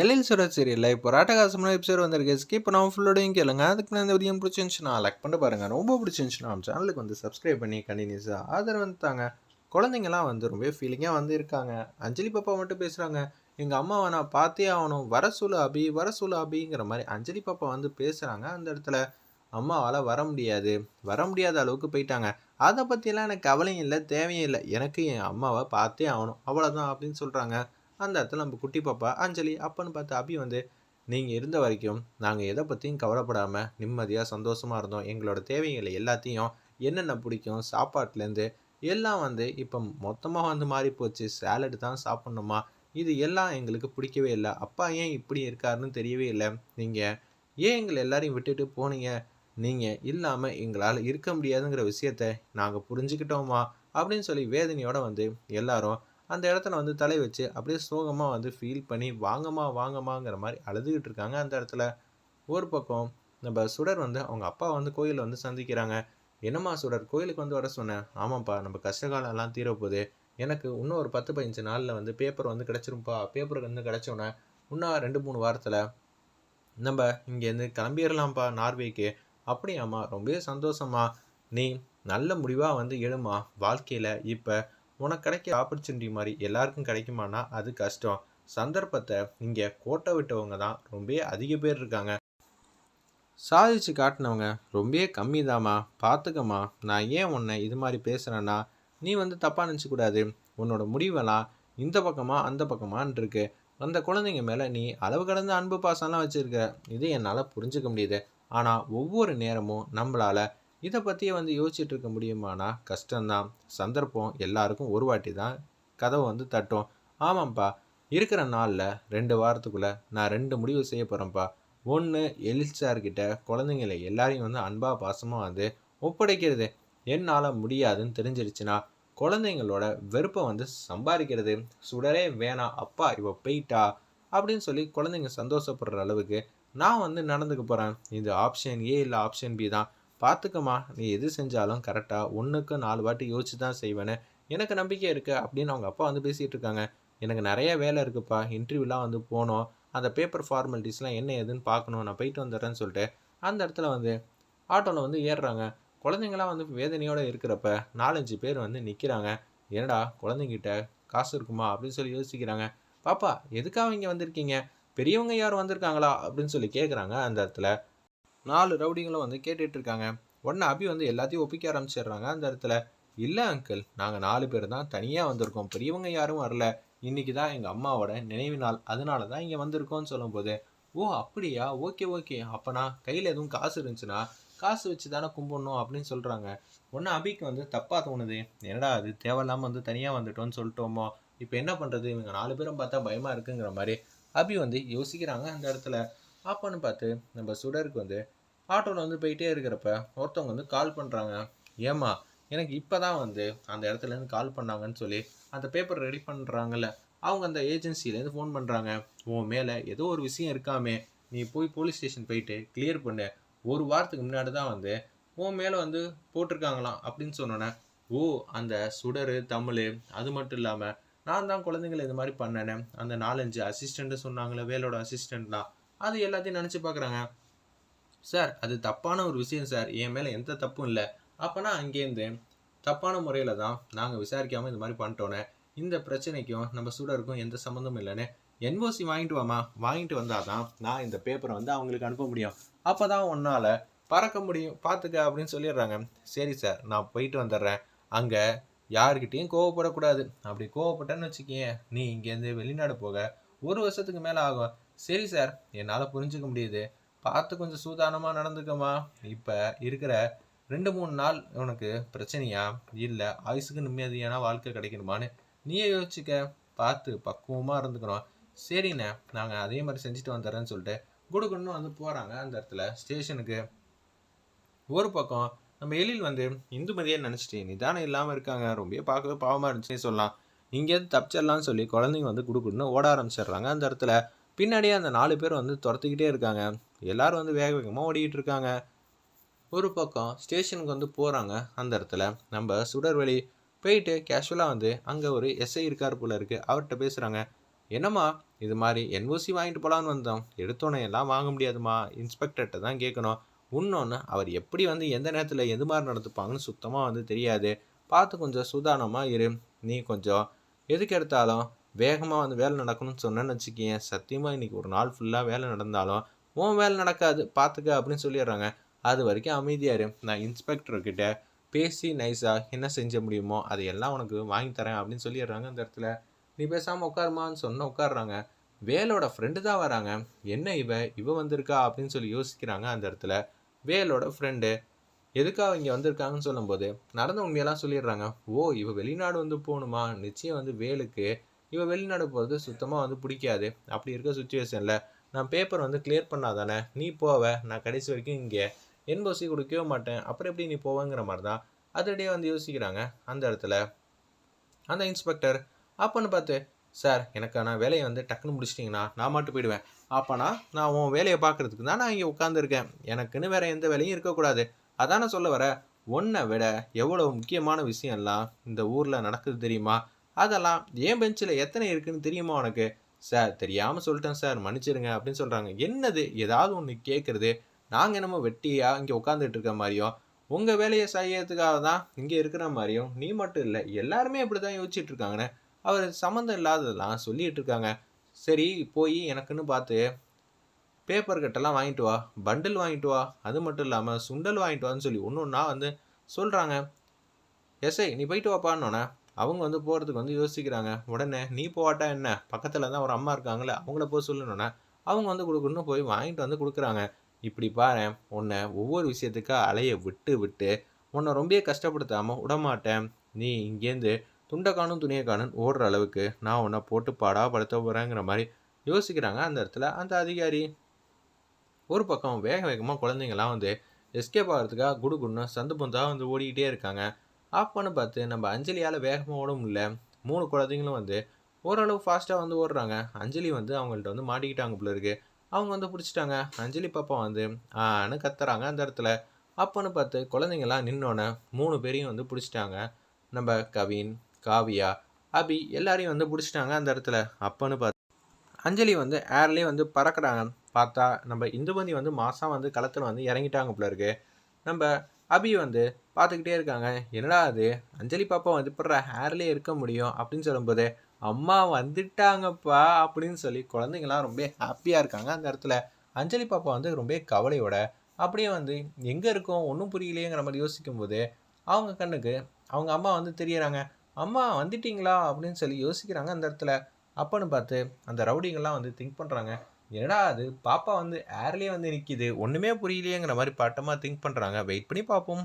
எழில் சுரத் சீரியலில் இப்போ ராட்டகாசமான எபிசோட் வந்திருக்கு. ஸ்கிப் நான் ஃபுல்லோடையும் கேளுங்க. அதுக்கு நான் இந்த வீடியோ பிடிச்சிருந்துச்சுன்னா லைக் பண்ணி பாருங்கள் ரொம்ப பிடிச்சிருந்துச்சுன்னா நம்ம சேனலுக்கு வந்து சப்ஸ்கிரைப் பண்ணி கண்டினியூஸாக ஆதரவு வந்துட்டாங்க குழந்தைங்களாம் வந்து ரொம்ப ஃபீலிங்காக வந்து இருக்காங்க. அஞ்சலி பாப்பா மட்டும் பேசுகிறாங்க எங்கள் அம்மாவை நான் பார்த்தே ஆகணும். வர சொல்லு அபி வர சொல்லு அபிங்கிற மாதிரி அஞ்சலி பாப்பா வந்து பேசுகிறாங்க அந்த இடத்துல அம்மாவால் வர முடியாது. வர முடியாத அளவுக்கு போயிட்டாங்க. அதை பற்றியெல்லாம் எனக்கு கவலையும் இல்லை தேவையும் இல்லை. எனக்கு என் அம்மாவை பார்த்தே ஆகணும். அவ்வளோதான் அப்படின்னு சொல்கிறாங்க அந்த இடத்துல நம்ம குட்டி பாப்பா அஞ்சலி அப்பன்னு பார்த்து அபி வந்து நீங்கள் இருந்த வரைக்கும் நாங்கள் எதை பற்றியும் கவலைப்படாமல் நிம்மதியாக சந்தோஷமாக இருந்தோம். எங்களோட தேவைகளை எல்லாத்தையும் என்னென்ன பிடிக்கும் சாப்பாட்டிலேருந்து எல்லாம் வந்து இப்போ மொத்தமாக வந்து மாறி போச்சு. சேலடு தான் சாப்பிட்ணுமா? இது எல்லாம் எங்களுக்கு பிடிக்கவே இல்லை. அப்பா ஏன் இப்படி இருக்காருன்னு தெரியவே இல்லை. நீங்கள் ஏன் எங்களை எல்லாரையும் விட்டுட்டு போனீங்க? நீங்கள் இல்லாமல் எங்களால் இருக்க முடியாதுங்கிற விஷயத்த நாங்கள் புரிஞ்சுக்கிட்டோமா? அப்படின்னு சொல்லி வேதனையோட வந்து எல்லாரும் அந்த இடத்துல வந்து தலை வச்சு அப்படியே சோகமாக வந்து ஃபீல் பண்ணி வாங்கம்மா வாங்கம்மாங்கிற மாதிரி அழுதுகிட்டு இருக்காங்க. அந்த இடத்துல ஒரு பக்கம் நம்ம சுடர் வந்து அவங்க அப்பா வந்து கோயிலில் வந்து சந்திக்கிறாங்க. என்னம்மா சுடர் கோயிலுக்கு வந்து வர சொன்னேன் ஆமாம்ப்பா நம்ம கஷ்டகாலம்லாம் தீரப்போகுது. எனக்கு இன்னும் ஒரு பத்து பதினஞ்சு நாளில் வந்து பேப்பர் வந்து கிடச்சிரும்ப்பா. பேப்பர் வந்து கிடச்சோன்னே இன்னும் ரெண்டு மூணு வாரத்தில் நம்ம இங்கேருந்து கிளம்பிடலாம்ப்பா நார்வேக்கு. அப்படியாம்மா ரொம்பவே சந்தோஷமா நீ நல்ல முடிவாக வந்து எழுமா வாழ்க்கையில் இப்போ உனக்கு கிடைக்க ஆப்பர்ச்சுனிட்டி மாதிரி எல்லாருக்கும் கிடைக்குமானா அது கஷ்டம். சந்தர்ப்பத்தை இங்கே கோட்டை விட்டவங்க தான் ரொம்ப அதிக பேர் இருக்காங்க. சாதிச்சு காட்டினவங்க ரொம்ப கம்மி தாம்மா பார்த்துக்கம்மா நான் ஏன் உன்னை இது மாதிரி பேசுகிறேன்னா நீ வந்து தப்பாக நினச்சிக்கூடாது உன்னோட முடிவெல்லாம் இந்த பக்கமாக அந்த பக்கமான் இருக்கு. அந்த குழந்தைங்க மேலே நீ அளவு கடந்த அன்பு பாசம்லாம் வச்சுருக்க. இது என்னால் புரிஞ்சுக்க முடியுது. ஆனால் ஒவ்வொரு நேரமும் நம்மளால் இதை பற்றியே வந்து யோசிச்சுட்டு இருக்க முடியுமானா கஷ்டம்தான். சந்தர்ப்பம் எல்லாருக்கும் ஒரு வாட்டி தான் கதவை வந்து தட்டும். ஆமாம்ப்பா இருக்கிற நாளில் ரெண்டு வாரத்துக்குள்ளே நான் ரெண்டு முடிவு செய்ய போகிறேன்ப்பா ஒன்று எலிச்சார்கிட்ட குழந்தைங்களை எல்லாரையும் வந்து அன்பாக பாசமாக வந்து ஒப்படைக்கிறது. என்னால் முடியாதுன்னு தெரிஞ்சிருச்சுன்னா குழந்தைங்களோட வெறுப்பை வந்து சம்பாதிக்கிறது. சுடரே வேணாம் அப்பா இவ போயிட்டா அப்படின்னு சொல்லி குழந்தைங்க சந்தோஷப்படுற அளவுக்கு நான் வந்து நடந்துக்க போகிறேன் இது ஆப்ஷன் ஏ இல்லை ஆப்ஷன் பி தான். பார்த்துக்கம்மா நீ எது செஞ்சாலும் கரெக்டாக ஒன்றுக்கு நாலு வாட்டி யோசிச்சு தான் செய்வேன்னு எனக்கு நம்பிக்கை இருக்குது அப்படின்னு அவங்க அப்பா வந்து பேசிகிட்டு இருக்காங்க. எனக்கு நிறைய வேலை இருக்குப்பா. இன்டர்வியூலாம் வந்து போனோம். அந்த பேப்பர் ஃபார்மாலிட்டிஸ்லாம் என்ன ஏதுன்னு பார்க்கணும். நான் போயிட்டு வந்துடுறேன்னு சொல்லிட்டு அந்த இடத்துல வந்து ஆட்டோவில் வந்து ஏறுறாங்க. குழந்தைங்களாம் வந்து வேதனையோடு இருக்கிறப்ப நாலஞ்சு பேர் வந்து நிற்கிறாங்க என்னடா குழந்தைங்கிட்ட காசு இருக்குமா அப்படின்னு சொல்லி யோசிக்கிறாங்க. பாப்பா எதுக்காக இங்கே வந்திருக்கீங்க? பெரியவங்க யாரும் வந்திருக்காங்களா? அப்படின்னு சொல்லி கேட்குறாங்க அந்த இடத்துல. நாலு ரவுடிங்களும் வந்து கேட்டுட்டு இருக்காங்க உடனே அபி வந்து எல்லாத்தையும் ஒப்பிக்க ஆரம்பிச்சிடுறாங்க. அந்த இடத்துல இல்லை அங்கிள் நாங்கள் நாலு பேர் தான் தனியாக வந்திருக்கோம். பெரியவங்க யாரும் வரல. இன்னைக்கு தான் எங்கள் அம்மாவோட நினைவு நாள். அதனால தான் இங்கே வந்திருக்கோம்னு சொல்லும்போது ஓ அப்படியா? Okay okay. அப்போனா கையில் எதுவும் காசு இருந்துச்சுன்னா காசு வச்சு தானே கும்பிடணும் அப்படின்னு சொல்கிறாங்க ஒன்று அபிக்கு வந்து தப்பாக தோணுது. என்னடா அது? தேவையில்லாமல் வந்து தனியாக வந்துட்டோம்னு சொல்லிட்டோமோ? இப்போ என்ன பண்ணுறது இவங்க நாலு பேரும் பார்த்தா பயமாக இருக்குங்கிற மாதிரி. அபி வந்து யோசிக்கிறாங்க அந்த இடத்துல. அப்போன்னு பார்த்து நம்ம சுடருக்கு வந்து ஆட்டோவில் வந்து போயிட்டே இருக்கிறப்ப ஒருத்தவங்க வந்து கால் பண்ணுறாங்க ஏம்மா எனக்கு இப்போ தான் வந்து அந்த இடத்துலேருந்து கால் பண்ணாங்கன்னு சொல்லி அந்த பேப்பர் ரெடி பண்ணுறாங்கல்ல அவங்க அந்த ஏஜென்சிலேருந்து ஃபோன் பண்ணுறாங்க உன் மேலே ஏதோ ஒரு விஷயம் இருக்காமே நீ போய் போலீஸ் ஸ்டேஷன் போயிட்டு கிளியர் பண்ணு. ஒரு வாரத்துக்கு முன்னாடி தான் வந்து உன் மேலே வந்து போட்டிருக்காங்களாம் அப்படின்னு சொன்னோன்னே ஓ அந்த சுடரு தமிழ் அது மட்டும் இல்லாமல் நான் தான் குழந்தைங்களை இது மாதிரி பண்ணேனே. அந்த நாலஞ்சு அசிஸ்டண்ட்டு சொன்னாங்களே வேலோட அசிஸ்டண்ட்லாம் அது எல்லாத்தையும் நினச்சி பார்க்குறாங்க. சார் அது தப்பான ஒரு விஷயம் சார். என் மேலே எந்த தப்பும் இல்லை. அப்போனா அங்கேருந்து தப்பான முறையில் தான் நாங்கள் விசாரிக்காமல் இந்த மாதிரி பண்ணிட்டோன்னே இந்த பிரச்சனைக்கும் நம்ம சூடருக்கும் எந்த சம்மந்தமும் இல்லைன்னு என்ஓசி வாங்கிட்டு வாமா வாங்கிட்டு வந்தால் தான் நான் இந்த பேப்பரை வந்து அவங்களுக்கு அனுப்ப முடியும். அப்போ தான் உன்னால் பறக்க முடியும். பார்த்துக்க அப்படின்னு சொல்லிடுறாங்க. சரி சார் நான் போயிட்டு வந்துடுறேன். அங்கே யாருக்கிட்டேயும் கோவப்படக்கூடாது. அப்படி கோவப்பட்டேன்னு வச்சுக்கேன் நீ இங்கேருந்து வெளிநாடு போக ஒரு வருஷத்துக்கு மேலே ஆகும். சரி சார் என்னால் புரிஞ்சுக்க முடியுது. பார்த்து கொஞ்சம் சூதானமாக நடந்துக்கமா. இப்போ இருக்கிற ரெண்டு மூணு நாள் உனக்கு பிரச்சனையா? இல்லை ஆயுசுக்கு நிம்மதியான வாழ்க்கை கிடைக்கணுமான்னு நீயே யோசிச்சுக்க. பார்த்து பக்குவமாக இருந்துக்கணும். சரிண்ணே நாங்கள் அதே மாதிரி செஞ்சுட்டு வந்துடுறேன்னு சொல்லிட்டு குடுகுன்னு வந்து போகிறாங்க அந்த இடத்துல ஸ்டேஷனுக்கு. ஒரு பக்கம் நம்ம எழில் வந்து இந்துமதியே நினச்சிட்டு நிதானம் இல்லாமல் இருக்காங்க. ரொம்ப பார்க்கவே பாவமாக இருந்துச்சுன்னு சொல்லலாம். இங்கேருந்து தப்பிச்சிடலாம்னு சொல்லி குழந்தைங்க வந்து குடுக்குன்னு ஓட ஆரம்பிச்சிடுறாங்க அந்த இடத்துல. பின்னாடியே அந்த நாலு பேர் வந்து துரத்துக்கிட்டே இருக்காங்க. எல்லோரும் வந்து வேக வேகமாக ஓடிக்கிட்டு இருக்காங்க. ஒரு பக்கம் ஸ்டேஷனுக்கு வந்து போகிறாங்க அந்த இடத்துல. நம்ம சுடர்வழி போயிட்டு கேஷுவலாக வந்து அங்கே ஒரு எஸ்ஐ இருக்கார் போல இருக்குது அவர்கிட்ட பேசுகிறாங்க என்னம்மா இது மாதிரி என்ஓசி வாங்கிட்டு போகலான்னு வந்தோம். எடுத்தோன்னே எல்லாம் வாங்க முடியாதுமா? இன்ஸ்பெக்டர்கிட்ட தான் கேட்கணும் இன்னொன்று அவர் எப்படி வந்து எந்த நேரத்தில் எது மாதிரி நடந்துப்பாங்கன்னு சுத்தமாக வந்து தெரியாது. பார்த்து கொஞ்சம் சுதானமாக இரு. நீ கொஞ்சம் எதுக்கு எடுத்தாலும் வேகமாக வந்து வேலை நடக்கணும்னு சொன்னேன்னு வச்சுக்கேன் சத்தியமாக இன்றைக்கி ஒரு நாள் ஃபுல்லாக வேலை நடந்தாலும் உன் வேலை நடக்காது பார்த்துக்க அப்படின்னு சொல்லிடுறாங்க. அது வரைக்கும் அமைதியாக இரு. நான் இன்ஸ்பெக்டர்கிட்ட பேசி நைஸாக என்ன செஞ்ச முடியுமோ அதையெல்லாம் உனக்கு வாங்கி தரேன் அப்படின்னு சொல்லிடுறாங்க அந்த இடத்துல. நீ பேசாமல் உட்காருமான்னு சொன்ன உட்காடுறாங்க வேலோட ஃப்ரெண்டு தான் வராங்க. என்ன இவ? இவ வந்திருக்கா? அப்படின்னு சொல்லி யோசிக்கிறாங்க அந்த இடத்துல. வேலோட ஃப்ரெண்டு எதுக்காக இங்கே வந்திருக்காங்கன்னு சொல்லும்போது நடந்த உண்மையெல்லாம் சொல்லிடுறாங்க. ஓ இவ வெளிநாடு வந்து போகணுமா? நிச்சயம் வந்து வேலுக்கு இவன் வெளிநாடு போகிறது சுத்தமாக வந்து பிடிக்காது. அப்படி இருக்க சுச்சுவேஷனில் நான் பேப்பர் வந்து கிளியர் பண்ணாதானே? நீ போவ நான் கடைசி வரைக்கும் இங்கே. என்போசி கொடுக்கவே மாட்டேன். அப்புறம் எப்படி நீ போவேங்கிற மாதிரி தான் அதடியே வந்து யோசிக்கிறாங்க அந்த இடத்துல. அந்த இன்ஸ்பெக்டர் அப்போன்னு பார்த்து சார் எனக்கான வேலையை வந்து டக்குன்னு முடிச்சிட்டிங்கன்னா நான் மட்டும் போயிடுவேன். அப்போனா நான் உன் வேலையை பார்க்குறதுக்கு தான் நான் இங்கே உட்காந்துருக்கேன் எனக்குன்னு வேறு எந்த வேலையும் இருக்கக்கூடாது. அதான சொல்ல வர? ஒன்றை விட எவ்வளோ முக்கியமான விஷயம்லாம் இந்த ஊரில் நடக்குது தெரியுமா? அதெல்லாம் ஏன் பெஞ்சில் எத்தனை இருக்குன்னு தெரியுமா உனக்கு? சார் தெரியாமல் சொல்லிட்டேன் சார். மன்னிச்சிருங்க அப்படின்னு சொல்கிறாங்க என்னது? ஏதாவது ஒன்று கேட்குறது நாங்கள் என்னமோ வெட்டியாக இங்கே உட்காந்துட்டு இருக்க மாதிரியும் உங்கள் வேலையை செய்யறதுக்காக தான் இங்கே இருக்கிற மாதிரியும் நீ மட்டும் இல்லை எல்லாருமே அப்படி தான் யோசிச்சுட்டு இருக்காங்கன்னு அவர் சம்மந்தம் இல்லாததெல்லாம் சொல்லிட்டு இருக்காங்க. சரி போய் எனக்குன்னு பார்த்து பேப்பர் கட்டெல்லாம் வாங்கிட்டு வா பண்டில் வாங்கிட்டு வா. அது மட்டும் இல்லாமல் சுண்டல் வாங்கிட்டு வான்னு சொல்லி ஒன்று ஒன்றா வந்து சொல்கிறாங்க எஸ்ஐ நீ போயிட்டு வாப்பான்னொன்னே அவங்க வந்து போகிறதுக்கு வந்து யோசிக்கிறாங்க. உடனே நீ போவாட்டா என்ன? பக்கத்தில் தான் ஒரு அம்மா இருக்காங்களே அவங்கள போய் சொல்லணுன்னா அவங்க வந்து கொடுக்கணும்னு போய் வாங்கிட்டு வந்து கொடுக்குறாங்க. இப்படி பாரு உன்னை ஒவ்வொரு விஷயத்துக்காக அலைய விட்டு விட்டு உன்னை ரொம்ப கஷ்டப்படுத்தாமல் விடமாட்டேன். நீ இங்கேருந்து துண்டை காணும் துணியை காணும் ஓடுற அளவுக்கு நான் உன்னை போட்டு பாடா படுத்த போகிறேங்கிற மாதிரி யோசிக்கிறாங்க அந்த இடத்துல அந்த அதிகாரி. ஒரு பக்கம் வேக வேகமாக குழந்தைங்களாம் வந்து எஸ்கேப் ஆகிறதுக்காக குடு குடுன்னு சந்து பந்தாக வந்து ஓடிக்கிட்டே இருக்காங்க. அப்போன்னு பார்த்து நம்ம அஞ்சலியால் வேகமாக ஓட முடியல மூணு குழந்தைங்களும் வந்து ஓரளவு ஃபாஸ்ட்டாக வந்து ஓடுறாங்க. அஞ்சலி வந்து அவங்கள்ட்ட வந்து மாட்டிக்கிட்டாங்க போல இருக்கு. அவங்க வந்து பிடிச்சிட்டாங்க. அஞ்சலி பாப்பா வந்து ஆன்னு கத்துறாங்க அந்த இடத்துல. அப்போன்னு பார்த்து குழந்தைங்கள்லாம் நின்னோன்னே மூணு பேரையும் வந்து பிடிச்சிட்டாங்க. நம்ம கவின் காவியா அபி எல்லாரையும் வந்து பிடிச்சிட்டாங்க அந்த இடத்துல. அப்போன்னு பார்த்து அஞ்சலி வந்து ஏர்லேயே வந்து பறக்கிறாங்க. பார்த்தா நம்ம இந்துமதி வந்து மாதம் வந்து களத்தில் வந்து இறங்கிட்டாங்க போல இருக்கு. நம்ம அபி வந்து பார்த்துக்கிட்டே இருக்காங்க. என்னடா அது அஞ்சலி பாப்பா வந்து இப்பட்ற ஹேர்லேயே இருக்க முடியும். அப்படின்னு சொல்லும்போது அம்மா வந்துட்டாங்கப்பா. அப்படின்னு சொல்லி குழந்தைங்களாம் ரொம்ப ஹாப்பியாக இருக்காங்க அந்த இடத்துல. அஞ்சலி பாப்பா வந்து ரொம்ப கவலையோட அப்படியே வந்து எங்கே இருக்கோம்? ஒன்றும் புரியலையேங்கிற மாதிரி யோசிக்கும் போது அவங்க கண்ணுக்கு அவங்க அம்மா வந்து தெரியறாங்க. அம்மா வந்துட்டீங்களா? அப்படின்னு சொல்லி யோசிக்கிறாங்க அந்த இடத்துல. அப்பன்னு பார்த்து அந்த ரவுடிங்கெல்லாம் வந்து திங்க் பண்ணுறாங்க என்னடா அது? பாப்பா வந்து ஏர்லேயே வந்து நிற்கிது ஒன்றுமே புரியலையேங்கிற மாதிரி பாட்டமாக திங்க் பண்ணுறாங்க வெயிட் பண்ணி பார்ப்போம்